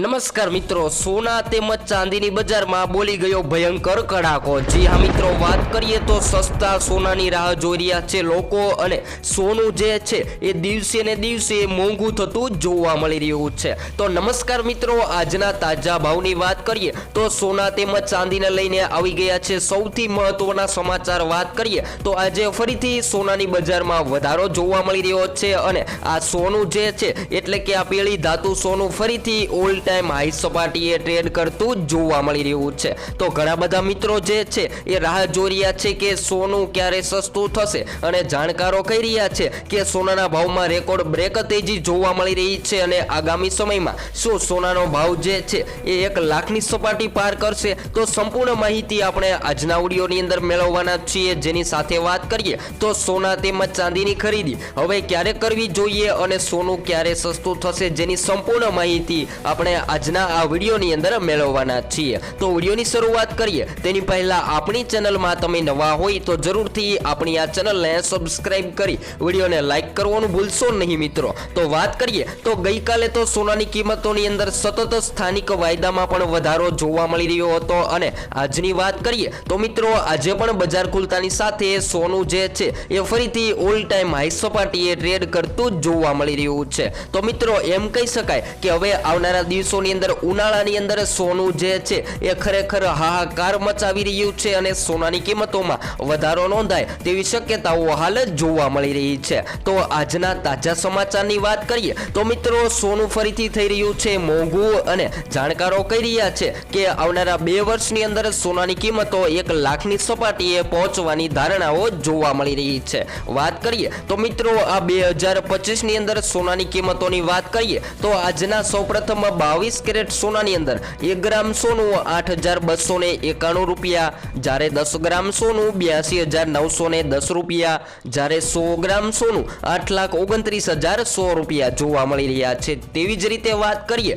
નમસ્કાર મિત્રો, સોના તેમજ ચાંદીની બજારમાં બોલી ગયો ભયંકર કડાકો. જી હા મિત્રો, વાત કરીએ તો સસ્તા સોનાની રાહ જોઈ રહ્યા છે લોકો અને સોનું જે છે એ દિવસે ને દિવસે મોંઘું થતું જોવા મળી રહ્યું છે. તો નમસ્કાર મિત્રો, આજના તાજા ભાવની વાત કરીએ તો સોના તેમજ ચાંદીને લઈને આવી ગયા છે સૌથી મહત્વના સમાચાર વાત કરીએ તો આજે ફરીથી સોનાની બજારમાં વધારો જોવા મળી રહ્યો છે અને આ સોનું જે છે, એટલે કે આ પીળી ધાતુ સોનું ફરીથી ઓલ ટાઈમ હાઈ સપાટીએ ટ્રેડ કરતું જોવા મળી રહ્યું છે. તો ઘણા બધા મિત્રો જે છે, એ રાહ જોઈ રહ્યા છે કે સોનું ક્યારે સસ્તું થશે અને જાણકારો કહી રહ્યા છે કે સોનાના ભાવમાં રેકોર્ડ બ્રેક તેજી જોવા મળી રહી છે અને આગામી સમયમાં શું સોનાનો ભાવ જે છે, એ એક લાખની સપાટી પાર કરશે? તો સંપૂર્ણ માહિતી આપણે આજના ઓડિયોની અંદર મેળવવાના છીએ. જેની સાથે વાત કરીએ, તો સોના તેમજ ચાંદીની ખરીદી. હવે ક્યારે કરવી જોઈએ અને સોનું ક્યારે સસ્તું થશે? જેની સંપૂર્ણ માહિતી આપણે આજના આ વિડીયોની અંદર મેળવવાના છીએ. તો વિડીયોની શરૂઆત કરીએ. તેની પહેલા આપણી ચેનલમાં તમે નવા હોય તો જરૂરથી આપણી આ ચેનલને સબસ્ક્રાઇબ કરી વિડીયોને લાઇક કરવાનું ભૂલશો નહીં મિત્રો. તો વાત કરીએ, તો ગઈકાલે તો સોનાની કિંમતોની અંદર સતત સ્થાનિક વાયદામાં પણ વધારો જોવા મળી રહ્યો હતો અને આજની વાત કરીએ, તો મિત્રો આજે પણ બજાર ખુલતાની સાથે સોનું જે છે એ ફરીથી ઓલ ટાઈમ હાઈ સપાટીએ ટ્રેડ કરતું જોવા મળી રહ્યું છે. તો મિત્રો એમ કહી શકાય કે હવે આવનારા દિવસોની અંદર, ઉનાળાની અંદર સોનું જે છે એ ખરેખર હાહાકાર મચાવી રહ્યું છે અને સોનાની કિંમતોમાં વધારો નોંધાય તેવી શક્યતાઓ હાલ જોવા મળી રહી છે. તો આજના તાજા સમાચારની વાત કરીએ, તો મિત્રો સોનું ફરીથી થઈ રહ્યું છે મોંઘું અને જાણકારો કહી રહ્યા છે કે આવનારા બે વર્ષની અંદર સોનાની કિંમતો એક લાખની સપાટીએ પહોંચવાની ધારણાઓ જોવા મળી રહી છે. વાત કરીએ, તો મિત્રો આ બે હજાર પચીસની અંદર સોનાની કિંમતોની વાત કરીએ, તો આજના સૌપ્રથમ બાવીસ કેરેટ સોનાની અંદર એક ગ્રામ સોનું આઠ હજાર બસો ને એકાણું રૂપિયા. જ્યારે દસ ગ્રામ સોનું બ્યાસી હજાર નવસો ને દસ રૂપિયા. જ્યારે સો ગ્રામ સોનું આઠ લાખ ઓગણત્રીસ હજાર સો રૂપિયા જોવા મળી રહ્યા છે. તેવી જ રીતે વાત કરીએ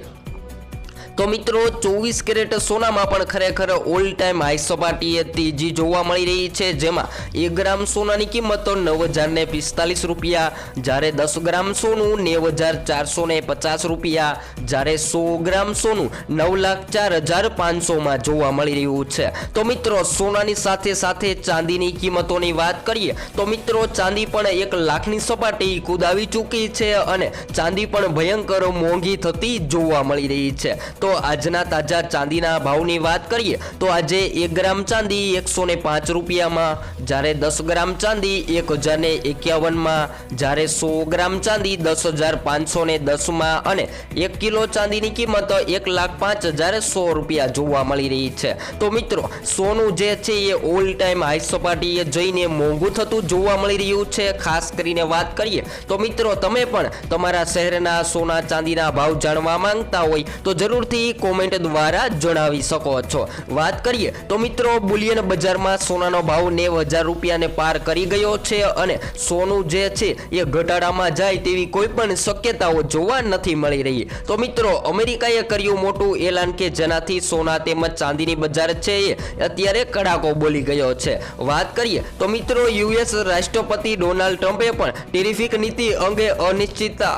તો મિત્રો, ચોવીસ કેરેટ સોનામાં પણ ખરેખર ઓલ ટાઈમ હાઈ સપાટીએ તેજી જોવા મળી રહી છે. જેમાં એક ગ્રામ સોનાની કિંમત નવ હજાર ને પિસ્તાલીસ રૂપિયા, જ્યારે દસ ગ્રામ સોનું નેવ હજાર ચારસો ને પચાસ રૂપિયા, જ્યારે સો ગ્રામ સોનું નવ લાખ ચાર હજાર પાંચસોમાં જોવા મળી રહ્યું છે. તો મિત્રો, સોનાની સાથે સાથે ચાંદીની કિંમતોની વાત કરીએ, તો મિત્રો, ચાંદી પણ એક લાખની સપાટી કુદાવી ચૂકી છે અને ચાંદી પણ ભયંકર મોંઘી થતી જોવા મળી રહી છે. તો આજના તાજા ચાંદીના ભાવની વાત કરીએ, તો આજે એક ગ્રામ ચાંદી એકસો ને પાંચ રૂપિયામાં, જ્યારે દસ ગ્રામ ચાંદી એક હજાર ને એકાવનમાં, જ્યારે સો ગ્રામ ચાંદી દસ હજાર પાંચસો ને દસમાં અને એક કિલો ચાંદીની કિંમત એક લાખ પાંચ હજાર સો રૂપિયા જોવા મળી રહી છે. તો મિત્રો, સોનું જે છે એ ઓલ ટાઈમ હાઈ સપાટીએ જઈને મોંઘું થતું જોવા મળી રહ્યું છે. ખાસ કરીને વાત કરીએ, તો મિત્રો, તમે પણ તમારા શહેરના સોના ચાંદીના ભાવ જાણવા માંગતા હોય તો જરૂરથી કોમેન્ટ દ્વારા જણાવી શકો છો. વાત કરીએ તો મિત્રો, બુલિયન બજારમાં સોનાનો ભાવ નેવ હજાર રૂપિયાને પાર કરી ગયો છે અને સોનું જે છે એ ઘટાડામાં જાય તેવી કોઈ પણ શક્યતાઓ જોવા નથી મળી રહી. તો મિત્રો, અમેરિકાએ કર્યું મોટું એલાન કે જેનાથી સોના તેમજ ચાંદીની બજાર છે એ અત્યારે કડાકો બોલી ગયો છે. વાત કરીએ તો મિત્રો યુએસ રાષ્ટ્રપતિ ડોનાલ્ડ ટ્રમ્પે પણ ટેરિફિક નીતિ અંગે અનિશ્ચિતતા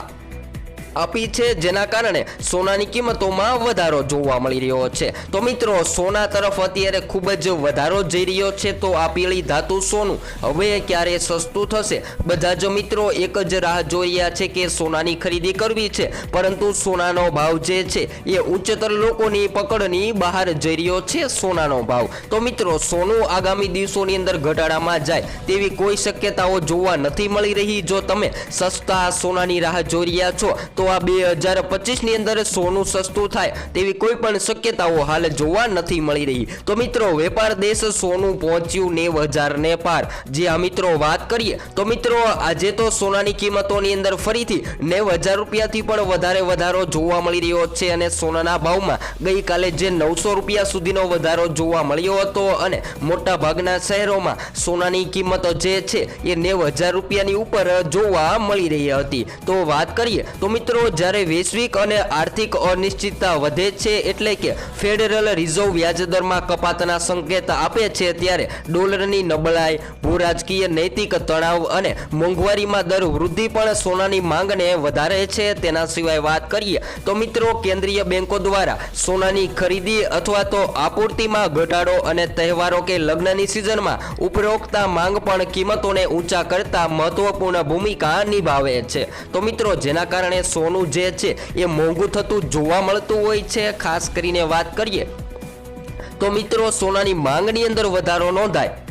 આપી છે. જેના કારણે સોનાની કિંમતોમાં વધારો જોવા મળી રહ્યો છે. તો મિત્રો, સોના તરફ અત્યારે ખૂબ જ વધારો જઈ રહ્યો છે. તો આ પીળી ધાતુ સોનું હવે ક્યારે સસ્તું થશે? બધા જ મિત્રો એક જ રાહ જોઈ રહ્યા છે કે સોનાની ખરીદી કરવી છે. પરંતુ સોનાનો ભાવ જે છે એ ઉચ્ચતર લોકોની પકડની બહાર જઈ રહ્યો છે સોનાનો ભાવ. તો મિત્રો, સોનું આગામી દિવસોની અંદર ઘટાડામાં જાય તેવી કોઈ શક્યતાઓ જોવા નથી મળી રહી. જો તમે સસ્તા સોનાની રાહ જોઈ રહ્યા છો, તો આ બે હજાર પચીસની અંદર સોનું સસ્તું થાય તેવી કોઈ પણ શક્યતાઓ હાલ જોવા નથી મળી રહી. તો મિત્રો, વેપાર દેશ સોનું પહોંચ્યું નેવ હજાર ને પાર. જે આ મિત્રો વાત કરીએ, તો મિત્રો, આજે તો સોનાની કિંમતોની અંદર ફરીથી નેવ હજાર રૂપિયાથી પણ વધારે વધારો જોવા મળી રહ્યો છે અને સોનાના ભાવમાં ગઈકાલે જે નવસો રૂપિયા સુધીનો વધારો જોવા મળ્યો હતો અને મોટા ભાગના શહેરોમાં સોનાની કિંમત જે છે એ નેવ હજાર રૂપિયાની ઉપર જોવા મળી રહી હતી. તો વાત કરીએ, તો મિત્રો મિત્રો જ્યારે વૈશ્વિક અને આર્થિક અનિશ્ચિતતા વધે છે એટલે કે ફેડરલ રિઝર્વ વ્યાજદરમાં કપાતના સંકેત આપે છે ત્યારે ડોલરની નબળાઈ, ભૂરાજકીય નૈતિક તણાવ અને મોંઘવારીમાં દર વૃદ્ધિ પણ સોનાની માંગને વધારે છે. તેના સિવાય વાત કરીએ તો મિત્રો, કેન્દ્રીય બેંકો દ્વારા સોનાની ખરીદી અથવા તો આપૂર્તિમાં ઘટાડો અને તહેવારો કે લગ્નની સિઝનમાં ઉપરોક્તા માંગ પણ કિંમતોને ઊંચા કરતા મહત્વપૂર્ણ ભૂમિકા નિભાવે છે. તો મિત્રો, જેના કારણે સોનું જે છે એ મોંઘું થતું જોવા મળતું હોય છે. ખાસ કરીને વાત કરીએ તો મિત્રો, સોનાની માંગની અંદર વધારો નોંધાય.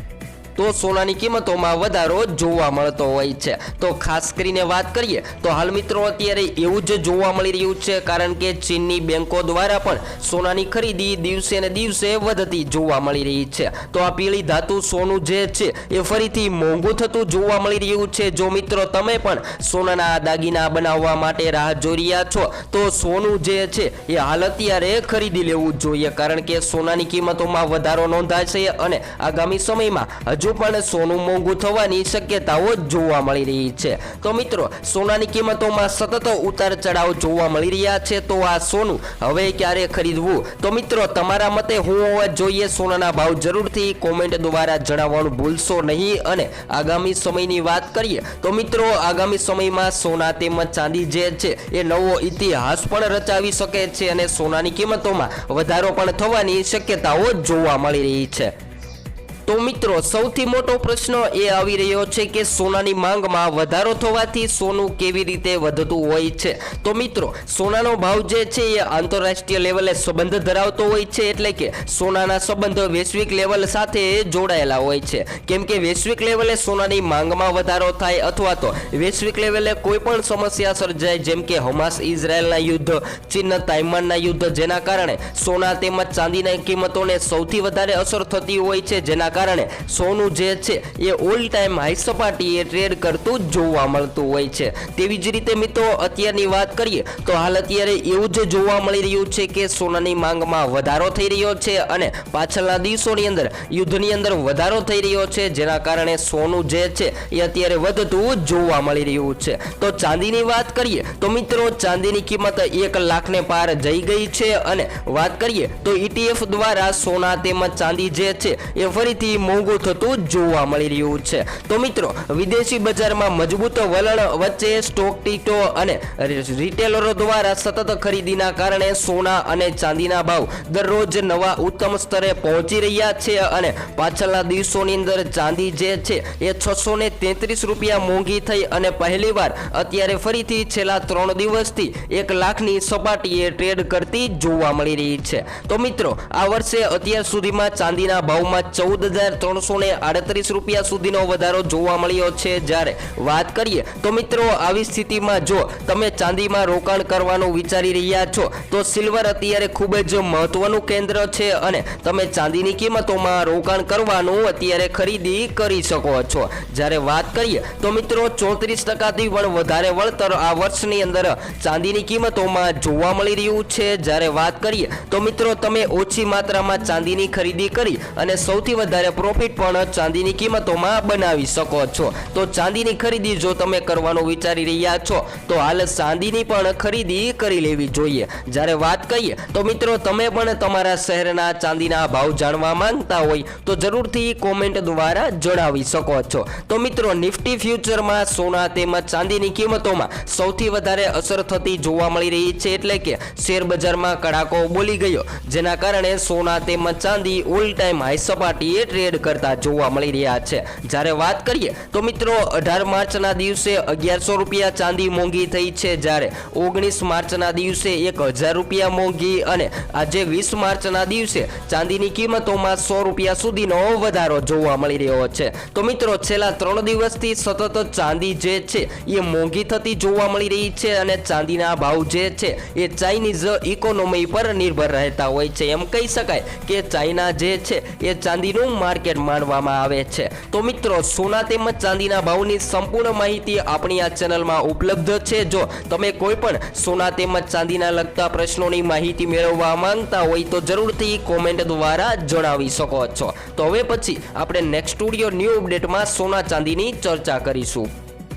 તો સોનાની કિંમતોમાં વધારો જોવા મળતો હોય છે. તો ખાસ કરીને વાત કરીએ, તો હાલ મિત્રો અત્યારે એવું જ જોવા મળી રહ્યું છે, કારણ કે ચીનની બેંકો દ્વારા પણ સોનાની ખરીદી દિવસે ને દિવસે વધતી જોવા મળી રહી છે. તો આ પીળી ધાતુ સોનું જે છે, એ ફરીથી મોંઘું થતું જોવા મળી રહ્યું છે. જો મિત્રો તમે પણ સોનાના દાગીના બનાવવા માટે રાહ જોઈ રહ્યા છો, તો સોનું જે છે, એ હાલ અત્યારે ખરીદી લેવું જોઈએ, કારણ કે સોનાની કિંમતોમાં વધારો નોંધાશે અને આગામી સમયમાં હજુ પણ સોનું મોંઘું થવાની શક્યતાઓ જોવા મળી રહી છે. તો મિત્રો, સોનાની કિંમતોમાં સતત ઉતાર ચઢાવ જોવા મળી રહ્યા છે, તો આ સોનું હવે ક્યારે ખરીદવું? તો મિત્રો, તમારા મતે હું હોવા જોઈએ? સોનાના ભાવ જરૂરથી કોમેન્ટ દ્વારા જણાવવાનું ભૂલશો નહીં અને આગામી સમયની વાત કરીએ, તો મિત્રો, આગામી સમયમાં સોના તેમજ ચાંદી જે છે, એ નવો ઇતિહાસ પણ રચાવી શકે છે અને સોનાની કિંમતોમાં વધારો પણ થવાની શક્યતાઓ જોવા મળી રહી છે. તો મિત્રો, સૌથી મોટો પ્રશ્ન એ આવી રહ્યો છે કે સોનાની માંગમાં વધારો થવાથી સોનું કેવી રીતે વધતું હોય છે? તો મિત્રો, સોનાનો ભાવ જે છે એ આંતરરાષ્ટ્રીય લેવલે સંબંધ ધરાવતો હોય છે એટલે કે સોનાના સંબંધ વૈશ્વિક લેવલ સાથે જોડાયેલા હોય છે. કેમ કે વૈશ્વિક લેવલે સોનાની માંગમાં વધારો થાય અથવા તો વૈશ્વિક લેવલે કોઈ પણ સમસ્યા સર્જાય, જેમ કે હમાસ ઇઝરાયલના યુદ્ધ, ચીન તાઇમાનના યુદ્ધ, જેના કારણે સોના તેમજ ચાંદીના કિંમતોને સૌથી વધારે અસર થતી હોય છે, જેના કારણે સોનું જે છે એ ઓલ ટાઈમ હાઈ સપાટીએ ટ્રેડ કરતું જોવા મળતું હોય છે. તેવી જ રીતે મિત્રો, અત્યારની વાત કરીએ તો હાલ અત્યારે એવું જ જોવા મળી રહ્યું છે કે સોનાની માંગમાં વધારો થઈ રહ્યો છે અને પાછળના દિવસોની અંદર યુદ્ધની અંદર વધારો થઈ રહ્યો છે, જેના કારણે સોનું જે છે એ અત્યારે વધતું જોવા મળી રહ્યું છે. તો ચાંદીની વાત કરીએ તો મિત્રો, ચાંદીની કિંમત એક લાખને પાર જઈ ગઈ છે અને વાત કરીએ તો ઈટીએફ દ્વારા સોના તેમજ ચાંદી જે છે એ ફરીથી મોંઘું થતું જોવા મળી રહ્યું છે. તો મિત્રો, વિદેશી બજારમાં મજબૂત વલણ વચ્ચે સ્ટોક ટીટો અને રિટેલરો દ્વારા સતત ખરીદીના કારણે સોના અને ચાંદીના ભાવ દરરોજ નવા ઉત્તમ સ્તરે પહોંચી રહ્યા છે અને પાછળના દિવસોની અંદર ચાંદી જે છે એ છસો ને તેત્રીસ રૂપિયા મોંઘી થઈ અને પહેલીવાર અત્યારે ફરીથી છેલ્લા ત્રણ દિવસથી એક લાખની સપાટીએ ટ્રેડ કરતી જોવા મળી રહી છે. તો મિત્રો, આ વર્ષે અત્યાર સુધીમાં ચાંદીના ભાવમાં ચૌદ હજાર ત્રણસો આડત્રીસ રૂપિયા સુધીનો વધારો જોવા મળ્યો છે. જ્યારે વાત કરીએ તો મિત્રો આવી સ્થિતિમાં જો તમે ચાંદીમાં રોકાણ કરવાનું વિચારી રહ્યા છો, તો સિલ્વર અત્યારે ખૂબ જ મહત્વનું કેન્દ્ર છે અને તમે ચાંદીની કિંમતોમાં રોકાણ કરવાનું અત્યારે ખરીદી કરી શકો છો. જ્યારે વાત કરીએ તો મિત્રો ચોત્રીસ ટકાથી પણ વધારે વળતર આ વર્ષની અંદર ચાંદીની કિંમતોમાં જોવા મળી રહ્યું છે. જ્યારે વાત કરીએ તો મિત્રો તમે ઓછી માત્રામાં ચાંદીની ખરીદી કરી અને સૌથી વધારે પ્રોફિટ પણ ચાંદીની કિંમતોમાં બનાવી શકો છો. તો ચાંદીની ખરીદી જો તમે કરવાનું વિચારી રહ્યા છો, તો હાલ ચાંદીની પણ ખરીદી કરી લેવી જોઈએ. જ્યારે વાત કરીએ, તો મિત્રો તમે પણ તમારા શહેરના ચાંદીના ભાવ જાણવા માંગતા હોય, તો જરૂરથી કોમેન્ટ દ્વારા જણાવી શકો છો. તો મિત્રો, નિફ્ટી ફ્યુચરમાં સોના તેમજ ચાંદીની કિંમતોમાં સૌથી વધારે અસર થતી જોવા મળી રહી છે એટલે કે શેર બજારમાં કડાકો બોલી ગયો, જેના કારણે સોના તેમજ ચાંદી ઓલ ટાઈમ હાઈ સપાટીએ ટ્રેડ કરતા જોવા મળી રહ્યા છે. જ્યારે વાત કરીએ, તો મિત્રો, અઢાર માર્ચના દિવસે અગિયારસો રૂપિયા ચાંદી મોંઘી થઈ છે. જ્યારે ઓગણીસ માર્ચના દિવસે એક હજાર રૂપિયા મોંઘી અને આજે વીસ માર્ચના દિવસે ચાંદીની કિંમતોમાં સો રૂપિયા સુધીનો વધારો જોવા મળી રહ્યો છે. તો મિત્રો, છેલ્લા ત્રણ દિવસથી સતત ચાંદી જે છે, એ મોંઘી થતી જોવા મળી રહી છે અને ચાંદીના ભાવ જે છે, એ ચાઇનીઝ ઇકોનોમી પર નિર્ભર રહેતા હોય છે. એમ કહી શકાય કે ચાઇના જે છે, એ ચાંદીનું માર્કેટ માનવામાં આવે છે. તો મિત્રો, સોના તેમજ ચાંદીના ભાવની સંપૂર્ણ માહિતી આપણી આ ચેનલમાં ઉપલબ્ધ છે. જો તમે કોઈ પણ સોના તેમજ ચાંદીના લગતા પ્રશ્નોની માહિતી મેળવવા માંગતા હોય તો જરૂરથી કોમેન્ટ દ્વારા જણાવી શકો છો. તો હવે પછી આપણે નેક્સ્ટ સ્ટુડિયો ન્યૂ અપડેટમાં સોના ચાંદીની ચર્ચા કરીશું.